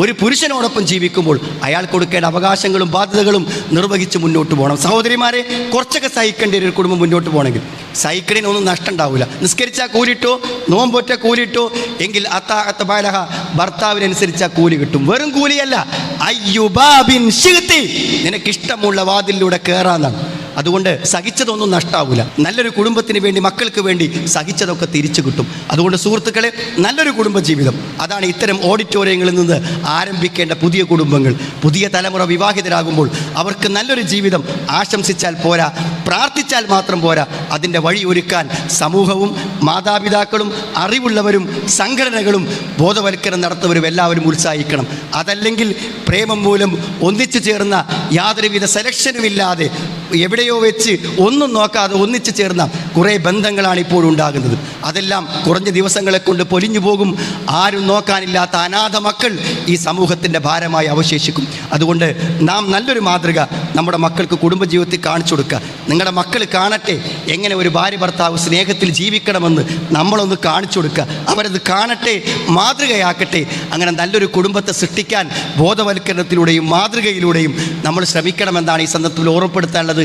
ഒരു പുരുഷനോടൊപ്പം ജീവിക്കുമ്പോൾ അയാൾ കൊടുക്കേണ്ട അവകാശങ്ങളും ബാധ്യതകളും നിർവഹിച്ച് മുന്നോട്ട് പോകണം. സഹോദരിമാരെ കുറച്ചൊക്കെ സഹിക്കേണ്ട ഒരു കുടുംബം മുന്നോട്ട് പോകണമെങ്കിൽ. സഹിക്കണിന് ഒന്നും നഷ്ടം ഉണ്ടാവില്ല നിസ്കരിച്ചാൽ കൂലിട്ടോ നോമ്പൊറ്റ കൂലിട്ടോ എങ്കിൽ അത്ത അത്ത ബാലഹ ഭർത്താവിനനുസരിച്ച് കൂലി കിട്ടും. വെറും കൂലിയല്ല. അയ്യുബാബിൻ നിനക്കിഷ്ടമുള്ള വാതിലൂടെ കയറാന്നാണ് അതുകൊണ്ട് സഹിച്ചതൊന്നും നഷ്ടാവില്ല നല്ലൊരു കുടുംബത്തിന് വേണ്ടി മക്കൾക്ക് വേണ്ടി സഹിച്ചതൊക്കെ തിരിച്ചു കിട്ടും. അതുകൊണ്ട് സുഹൃത്തുക്കളെ നല്ലൊരു കുടുംബ ജീവിതം അതാണ് ഇത്തരം ഓഡിറ്റോറിയങ്ങളിൽ നിന്ന് ആരംഭിക്കേണ്ട പുതിയ കുടുംബങ്ങൾ. പുതിയ തലമുറ വിവാഹിതരാകുമ്പോൾ അവർക്ക് നല്ലൊരു ജീവിതം ആശംസിച്ചാൽ പോരാ പ്രാർത്ഥിച്ചാൽ മാത്രം പോരാ. അതിന്റെ വഴി ഒരുക്കാൻ സമൂഹവും മാതാപിതാക്കളും അറിവുള്ളവരും സംഘടനകളും ബോധവൽക്കരണം നടത്തുന്നവരും എല്ലാവരും ഉത്സാഹിക്കണം. അതല്ലെങ്കിൽ പ്രേമം മൂലം ഒന്നിച്ചു ചേർന്ന യാതൊരുവിധ സെലക്ഷനുമില്ലാതെ എവിടെയോ വെച്ച് ഒന്നും നോക്കാതെ ഒന്നിച്ചു ചേർന്ന കുറേ ബന്ധങ്ങളാണ് ഇപ്പോൾ ഉണ്ടാകുന്നത്. അതെല്ലാം കുറഞ്ഞ ദിവസങ്ങളെ കൊണ്ട് പൊലിഞ്ഞു പോകും. ആരും നോക്കാനില്ലാത്ത അനാഥ മക്കൾ ഈ സമൂഹത്തിന്റെ ഭാരമായി അവശേഷിക്കും. അതുകൊണ്ട് നാം നല്ലൊരു മാതൃക നമ്മുടെ മക്കൾക്ക് കുടുംബജീവിതത്തിൽ കാണിച്ചു കൊടുക്കുക. നിങ്ങളുടെ മക്കൾ കാണട്ടെ എങ്ങനെ ഒരു ഭാര്യ ഭർത്താവ് സ്നേഹത്തിൽ ജീവിക്കണമെന്ന് നമ്മളൊന്ന് കാണിച്ചു കൊടുക്കുക. അവരത് കാണട്ടെ മാതൃകയാക്കട്ടെ. അങ്ങനെ നല്ലൊരു കുടുംബത്തെ സൃഷ്ടിക്കാൻ ബോധവൽക്കരണത്തിലൂടെയും മാതൃകയിലൂടെയും നമ്മൾ ശ്രമിക്കണമെന്നാണ് ഈ സന്ദർഭത്തിൽ ഓർമ്മപ്പെടുത്താനുള്ളത്.